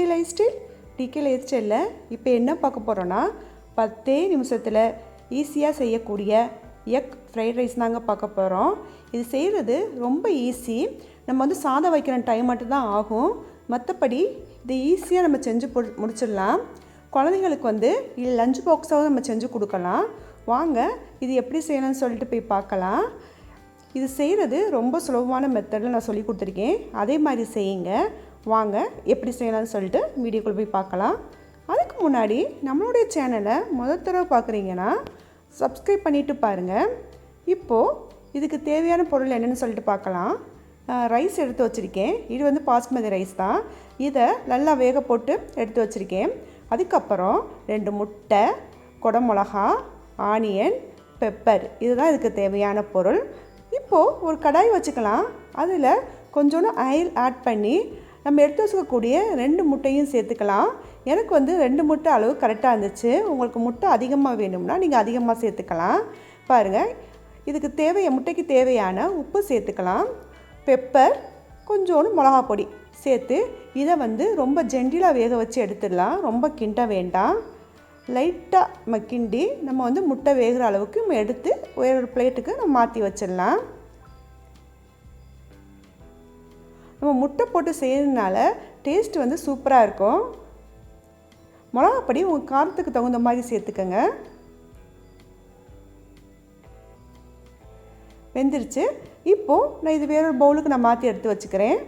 Decay lifestyle DK லைஃப் ஸ்டைலில் இப்போ என்ன பார்க்க போகிறோன்னா பத்தே நிமிஷத்தில் ஈஸியாக செய்யக்கூடிய எக் ஃப்ரைட் ரைஸ் தாங்க பார்க்க போகிறோம் இது செய்கிறது ரொம்ப ஈஸி நம்ம வந்து சாதம் வைக்கிற டைம் மட்டும்தான் ஆகும். மற்றபடி இது ஈஸியாக நம்ம செஞ்சு பொ- முடிச்சிடலாம். குழந்தைங்களுக்கு வந்து இது லஞ்ச் பாக்ஸாகவும் நம்ம செஞ்சு கொடுக்கலாம். வாங்க இது எப்படி செய்யணும்னு சொல்லிட்டு போய் பார்க்கலாம். இது செய்கிறது ரொம்ப சுலபமான மெத்தடில் நான் சொல்லி கொடுத்துருக்கேன். அதே மாதிரி செய்யுங்க. வாங்க எப்படி செய்யலாம்னு சொல்லிட்டு வீடியோக்குள் போய் பார்க்கலாம். அதுக்கு முன்னாடி நம்மளுடைய சேனலை முதல் தடவை பார்க்குறீங்கன்னா சப்ஸ்கிரைப் பண்ணிவிட்டு பாருங்கள் இப்போது இதுக்கு தேவையான பொருள் என்னென்னு சொல்லிட்டு பார்க்கலாம். ரைஸ் எடுத்து வச்சுருக்கேன். இது வந்து பாஸ்மதி ரைஸ் தான். இதை நல்லா வேக போட்டு எடுத்து வச்சுருக்கேன். அதுக்கப்புறம் ரெண்டு முட்டை குடமிளகா ஆனியன் பெப்பர் இதுதான் இதுக்கு தேவையான பொருள். இப்போது ஒரு கடாய் வச்சுக்கலாம். அதில் கொஞ்சோண்டு ஆயில் ஆட் பண்ணி நம்ம எடுத்து வச்சுக்கக்கூடிய ரெண்டு முட்டையும் சேர்த்துக்கலாம். எனக்கு வந்து ரெண்டு முட்டை அளவு கரெக்டாக இருந்துச்சு. உங்களுக்கு முட்டை அதிகமாக வேணும்னா நீங்கள் அதிகமாக சேர்த்துக்கலாம். பாருங்கள் இதுக்கு தேவைய முட்டைக்கு தேவையான உப்பு சேர்த்துக்கலாம். பெப்பர் கொஞ்சோண்டு மிளகா பொடி சேர்த்து இதை வந்து ரொம்ப ஜென்டிலாக வேக வச்சு எடுத்துடலாம். ரொம்ப கிண்ட வேண்டாம். லைட்டாக நம்ம கிண்டி நம்ம வந்து முட்டை வேகிற அளவுக்கு நம்ம எடுத்து வேற ஒரு பிளேட்டுக்கு நம்ம மாற்றி வச்சிடலாம். நம்ம முட்டை போட்டு செய்யறதுனால டேஸ்ட் வந்து சூப்பராக இருக்கும். மிளகாப்பொடி உங்கள் காரத்துக்கு தகுந்த மாதிரி சேர்த்துக்கோங்க. வெந்துருச்சு. இப்போது நான் இது வேறொரு பவுலுக்கு நான் மாற்றி எடுத்து வச்சுக்கிறேன்.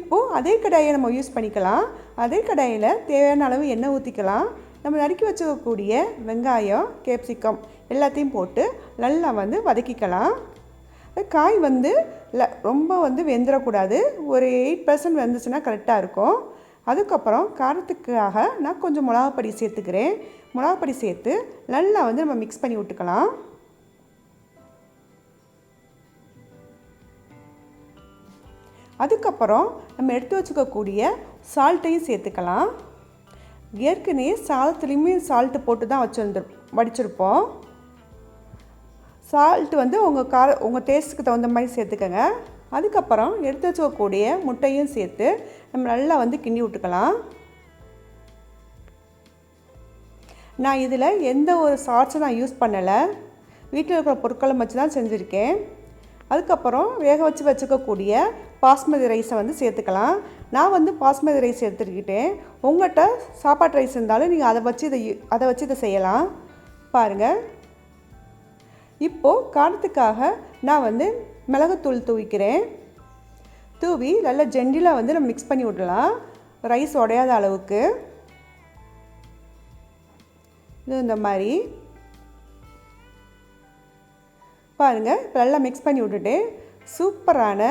இப்போது அதே கடாயை நம்ம யூஸ் பண்ணிக்கலாம். அதே கடாயில் தேவையான அளவு எண்ணெய் ஊற்றிக்கலாம் நம்ம நறுக்கி வச்சுக்கக்கூடிய வெங்காயம் கேப்சிகம் எல்லாத்தையும் போட்டு நல்லா வந்து வதக்கிக்கலாம். காய் வந்து இல்லை ரொம்ப வந்து வெந்துடக்கூடாது ஒரு எயிட் பர்சன்ட் வெந்துச்சுன்னா கரெக்டாக இருக்கும். அதுக்கப்புறம் காரத்துக்காக நான் கொஞ்சம் மிளகாப்பொடி சேர்த்துக்கிறேன். மிளகாப்பொடி சேர்த்து நல்லா வந்து நம்ம மிக்ஸ் பண்ணி விட்டுக்கலாம். அதுக்கப்புறம் நம்ம எடுத்து வச்சுக்கக்கூடிய சால்ட்டையும் சேர்த்துக்கலாம். ஏற்கனவே சாதத்துலேயுமே சால்ட்டு போட்டு தான் வச்சுருந்து வடிச்சிருப்போம். சால்ட் வந்து உங்கள் கார உங்கள் டேஸ்ட்டுக்கு தகுந்த மாதிரி சேர்த்துக்கங்க. அதுக்கப்புறம் எடுத்து வச்சுக்கக்கூடிய முட்டையும் சேர்த்து நம்ம நல்லா வந்து கிண்டி விட்டுக்கலாம். நான் இதில் எந்த ஒரு சாட்ஸும் நான் யூஸ் பண்ணலை. வீட்டில் இருக்கிற பொருட்களை வச்சு தான் செஞ்சுருக்கேன். அதுக்கப்புறம் வேக வச்சு வச்சுக்கக்கூடிய பாஸ்மதி ரைஸை வந்து சேர்த்துக்கலாம். நான் வந்து பாஸ்மதி ரைஸ் எடுத்துக்கிட்டேன். உங்கள்கிட்ட சாப்பாட்டு ரைஸ் இருந்தாலும் நீங்கள் அதை வச்சு இதை அதை வச்சு இதை செய்யலாம். பாருங்கள் இப்போது காரத்துக்காக நான் வந்து மிளகுத்தூள் தூவிக்கிறேன். தூவி நல்லா ஜெண்டிலாக வந்து நம்ம மிக்ஸ் பண்ணி விடலாம். ரைஸ் உடையாத அளவுக்கு. இது இந்த மாதிரி. பாருங்கள் இப்போ நல்லா மிக்ஸ் பண்ணி விட்டுட்டு சூப்பரான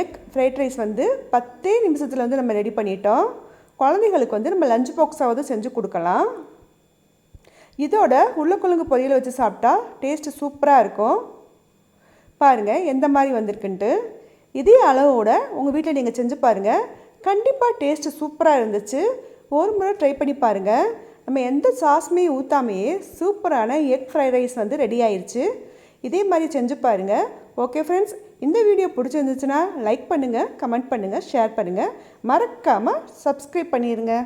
எக் ஃப்ரைட் ரைஸ் வந்து பத்தே நிமிஷத்தில் வந்து நம்ம ரெடி பண்ணிட்டோம். குழந்தைங்களுக்கு வந்து நம்ம லஞ்ச் பாக்ஸாவது செஞ்சு கொடுக்கலாம். இதோட உருளைக்கிழங்கு பொரியலை வச்சு சாப்பிட்டா டேஸ்ட்டு சூப்பராக இருக்கும். பாருங்கள் எந்த மாதிரி வந்திருக்குன்ட்டு. இதே அளவோட உங்கள் வீட்டில் நீங்கள் செஞ்சு பாருங்கள் கண்டிப்பாக டேஸ்ட்டு சூப்பராக இருந்துச்சு. ஒரு முறை ட்ரை பண்ணி பாருங்கள் நம்ம எந்த சாஸுமே ஊற்றாமையே சூப்பரான எக் ஃப்ரைட் ரைஸ் வந்து ரெடி ஆயிடுச்சு இதே மாதிரி செஞ்சு பாருங்கள் ஓகே ஃப்ரெண்ட்ஸ் இந்த வீடியோ பிடிச்சிருந்துச்சுன்னா லைக் பண்ணுங்கள் கமெண்ட் பண்ணுங்கள் ஷேர் பண்ணுங்கள் மறக்காமல் சப்ஸ்கிரைப் பண்ணிடுங்க